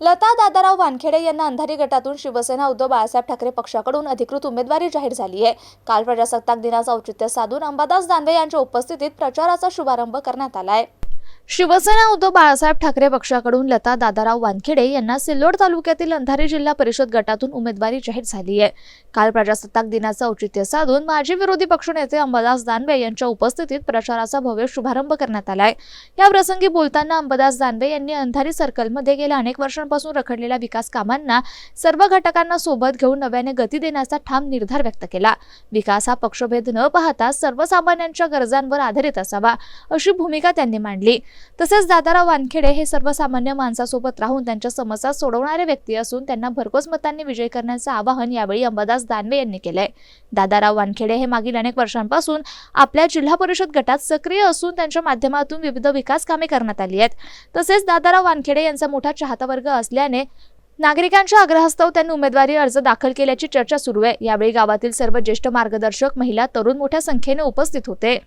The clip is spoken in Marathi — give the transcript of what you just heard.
लता दादाराव वानखेडे यांना अंधारी गटातून शिवसेना उद्धव बाळासाहेब ठाकरे पक्षाकडून अधिकृत उमेदवारी जाहीर झाली आहे. काल प्रजासत्ताक दिनाचं औचित्य साधून अंबादास दानवे यांच्या उपस्थितीत प्रचाराचा शुभारंभ करण्यात आलाय शिवसेना उद्धव बाळासाहेब ठाकरे पक्षाकडून लता दादाराव वानखेडे यांना सिल्लोड तालुक्यातील अंधारी जिल्हा परिषद गटातून उमेदवारी जाहीर झाली आहे. काल प्रजासत्ताक दिनाचं औचित्य साधून माजी विरोधी पक्षनेते अंबादास दानवे यांच्या उपस्थितीत प्रचाराचा भव्य शुभारंभ करण्यात आलाय. या प्रसंगी बोलताना अंबादास दानवे यांनी अंधारी सर्कलमध्ये गेल्या अनेक वर्षांपासून रखडलेल्या विकास कामांना सर्व घटकांना सोबत घेऊन नव्याने गती देण्याचा ठाम निर्धार व्यक्त केला. विकास हा पक्षभेद न पाहता सर्वसामान्यांच्या गरजांवर आधारित असावा अशी भूमिका त्यांनी मांडली. तसेच दादाराव वानखेडे हे सर्वसामान्य माणसासोबत राहून त्यांच्या समस्या सोडवणारे व्यक्ती असून त्यांना भरघोस मतांनी विजय करण्याचं आवाहन यावेळी अंबादास दानवे यांनी केलंय. दादाराव वानखेडे हे मागील अनेक वर्षांपासून आपल्या जिल्हा परिषद गटात सक्रिय असून त्यांच्या माध्यमातून विविध विकास कामे करण्यात आली आहेत. तसेच दादाराव वानखेडे यांचा मोठा चाहता वर्ग असल्याने नागरिकांच्या आग्रहास्तव त्यांनी उमेदवारी अर्ज दाखल केल्याची चर्चा सुरू आहे. यावेळी गावातील सर्व ज्येष्ठ मार्गदर्शक महिला तरुण मोठ्या संख्येने उपस्थित होते.